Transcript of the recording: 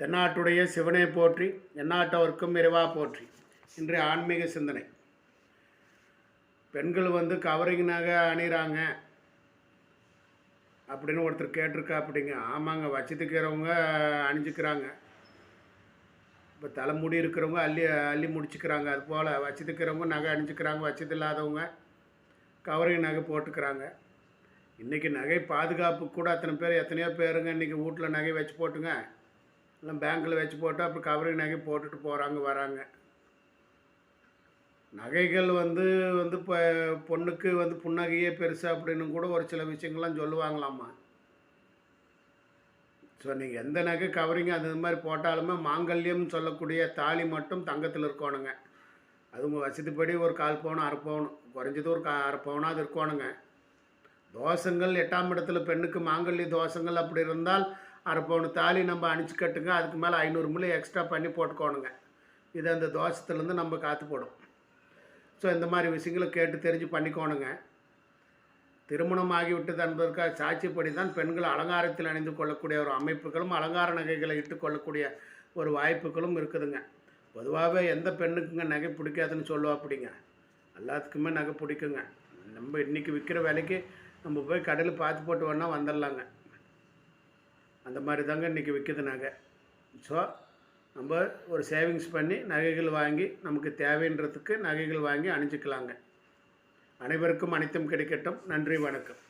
தென்னாட்டுடைய சிவனை போற்றி எந்நாட்டவர்க்கும் இறைவா போற்றி இன்றைய ஆன்மீக சிந்தனை. பெண்கள் வந்து கவரிங் நகை அணிகிறாங்க அப்படின்னு ஒருத்தர் கேட்டிருக்கா அப்படிங்க. ஆமாங்க வச்சுட்டுக்கிறவங்க அணிஞ்சுக்கிறாங்க. இப்போ தலைமுடி இருக்கிறவங்க அள்ளி அள்ளி முடிச்சுக்கிறாங்க. அது போல் வச்சுட்டுக்கிறவங்க நகை அணிஞ்சுக்கிறாங்க வச்சது இல்லாதவங்க கவரிங் நகை போட்டுக்கிறாங்க. இன்றைக்கி நகை பாதுகாப்பு கூட அத்தனை பேர் எத்தனையோ பேருங்க இன்றைக்கி வீட்டில் நகை வச்சு போட்டுங்க. எல்லாம் பேங்க்கில் வச்சு போட்டு அப்புறம் கவரிங் நகை போட்டுட்டு போகிறாங்க வராங்க. நகைகள் வந்து வந்து இப்போ பொண்ணுக்கு வந்து புன்னகையே பெருசு அப்படின்னு கூட ஒரு சில விஷயங்கள்லாம் சொல்லுவாங்களாம்மா. ஸோ நீங்கள் எந்த நகை கவரிங் அந்த மாதிரி போட்டாலுமே மாங்கல்யம்னு சொல்லக்கூடிய தாலி மட்டும் தங்கத்தில் இருக்கணுங்க. அது உங்கள் வசதிப்படி ஒரு கால் பவுன் அரை பவுன் குறைஞ்சது ஒரு கா அரை பவுனாக அது இருக்கணுங்க. தோஷங்கள் எட்டாம் இடத்துல பெண்ணுக்கு மாங்கல்ய தோஷங்கள் அப்படி இருந்தால் அரை பவுன் தாலி நம்ம அணிச்சு கட்டுங்க அதுக்கு மேலே ஐநூறு மில்லி எக்ஸ்ட்ரா பண்ணி போட்டுக்கோணுங்க. இது அந்த தோஷத்துலேருந்து நம்ம காத்து போடும் ஸோ இந்த மாதிரி விஷயங்களை கேட்டு தெரிஞ்சு பண்ணிக்கோணுங்க. திருமணம் ஆகிவிட்டது என்பதற்காக சாட்சிப்படி தான் பெண்கள் அலங்காரத்தில் அணிந்து கொள்ளக்கூடிய ஒரு அமைப்புகளும் அலங்கார நகைகளை இட்டு கொள்ளக்கூடிய ஒரு வாய்ப்புகளும் இருக்குதுங்க. பொதுவாகவே எந்த பெண்ணுக்குங்க நகை பிடிக்காதுன்னு சொல்லுவா அப்படிங்க எல்லாத்துக்குமே நகை பிடிக்குங்க. நம்ம இன்றைக்கி விற்கிற விலைக்கு நம்ம போய் கடையில் பார்த்து போட்டு வேணால் வந்துடலாங்க. அந்த மாதிரி தாங்க இன்றைக்கி விற்கிது நகை. ஸோ நம்ம ஒரு சேவிங்ஸ் பண்ணி நகைகள் வாங்கி நமக்கு தேவைன்றதுக்கு நகைகள் வாங்கி அணிஞ்சிக்கலாங்க. அனைவருக்கும் அனைத்தும் கிடைக்கட்டும். நன்றி வணக்கம்.